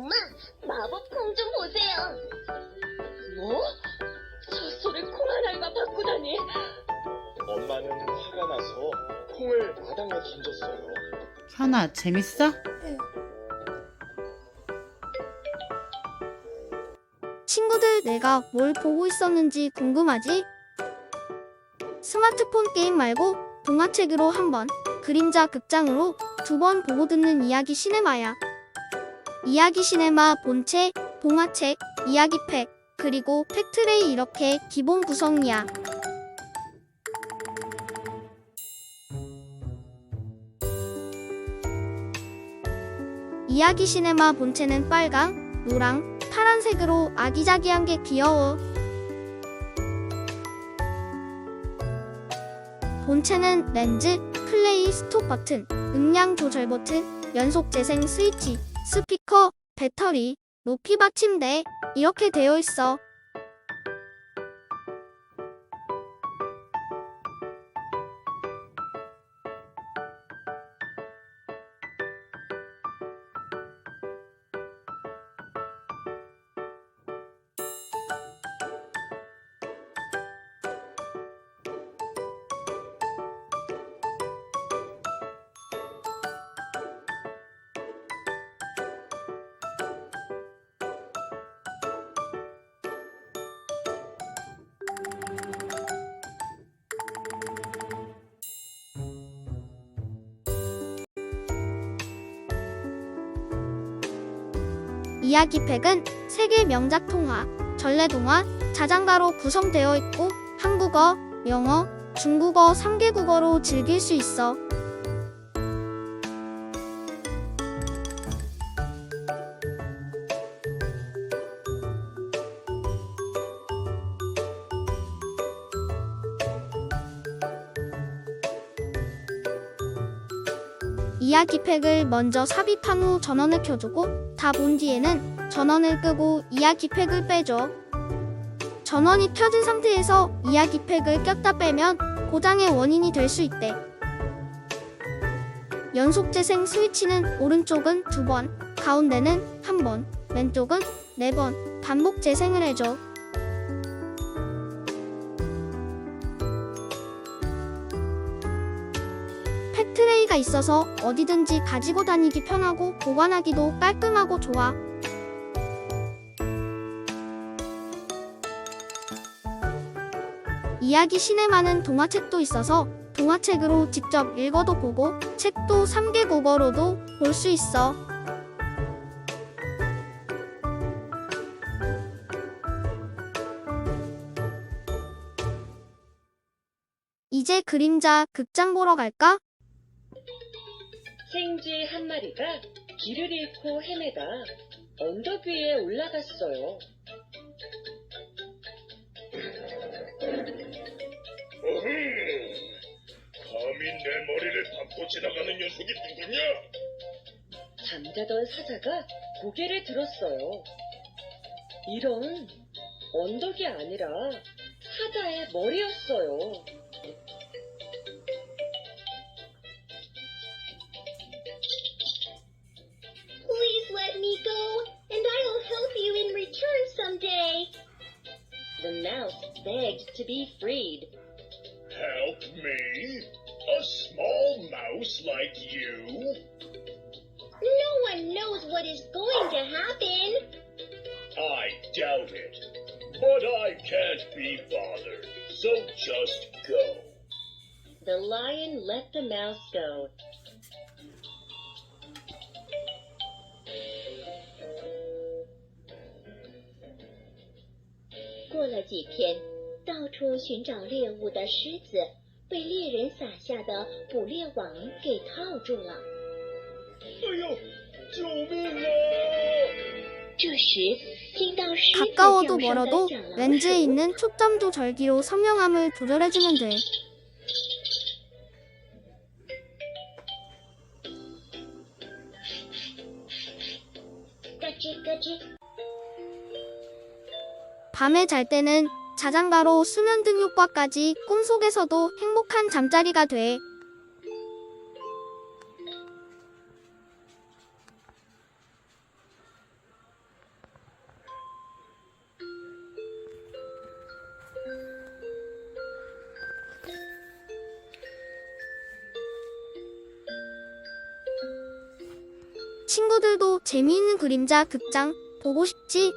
엄마, 마법 콩 좀 보세요. 뭐? 젖소를 콩 하나가 바꾸다니. 엄마는 화가 나서 콩을 마당에 던졌어요. 현아, 재밌어? 친구들 내가 뭘 보고 있었는지 궁금하지? 스마트폰 게임 말고 동화책으로 한 번, 그림자 극장으로 두 번 보고 듣는 이야기 시네마야. 이야기 시네마 본체, 동화책, 이야기팩, 그리고 팩트레이 이렇게 기본 구성이야. 이야기 시네마 본체는 빨강, 노랑, 파란색으로 아기자기한 게 귀여워. 본체는 렌즈, 플레이 스톱 버튼, 음량 조절 버튼, 연속 재생 스위치, 스피커, 배터리, 높이 받침대 이렇게 되어 있어. 이야기팩은 세계 명작 통화, 전래동화, 자장가로 구성되어 있고 한국어, 영어, 중국어 3개 국어로 즐길 수 있어. 이야기팩을 먼저 삽입한 후 전원을 켜주고 다 본 뒤에는 전원을 끄고 이야기팩을 빼줘. 전원이 켜진 상태에서 이야기팩을 꼈다 빼면 고장의 원인이 될 수 있대. 연속 재생 스위치는 오른쪽은 두 번, 가운데는 한 번, 왼쪽은 네번 반복 재생을 해줘. 팩트레이가 있어서 어디든지 가지고 다니기 편하고 보관하기도 깔끔하고 좋아. 이야기 시네마는 동화책도 있어서 동화책으로 직접 읽어도 보고 책도 3개 국어로도 볼 수 있어. 이제 그림자 극장 보러 갈까? 생쥐 한 마리가 길을 잃고 헤매다 언덕 위에 올라갔어요. 어흥! 감히 내 머리를 밟고 지나가는 녀석이 누구냐? 잠자던 사자가 고개를 들었어요. 이런 언덕이 아니라 사자의 머리였어요. begged to be freed. Help me? A small mouse like you? No one knows what is going to happen. I doubt it, but I can't be bothered, so just go. The lion let the mouse go. 过了几天。Go 到处寻找猎物的狮子被猎人撒下的捕猎网给套住了。哎呦，救命啊！这时，听到狮子 가까워도 叫声的 멀어도 响了 렌즈에 있는 초점도 절기로 선명함을 조절해주면 돼. 까지 까지 밤에 잘 때는 자장가로 수면 등 효과까지 꿈속에서도 행복한 잠자리가 돼. 친구들도 재미있는 그림자 극장 보고 싶지?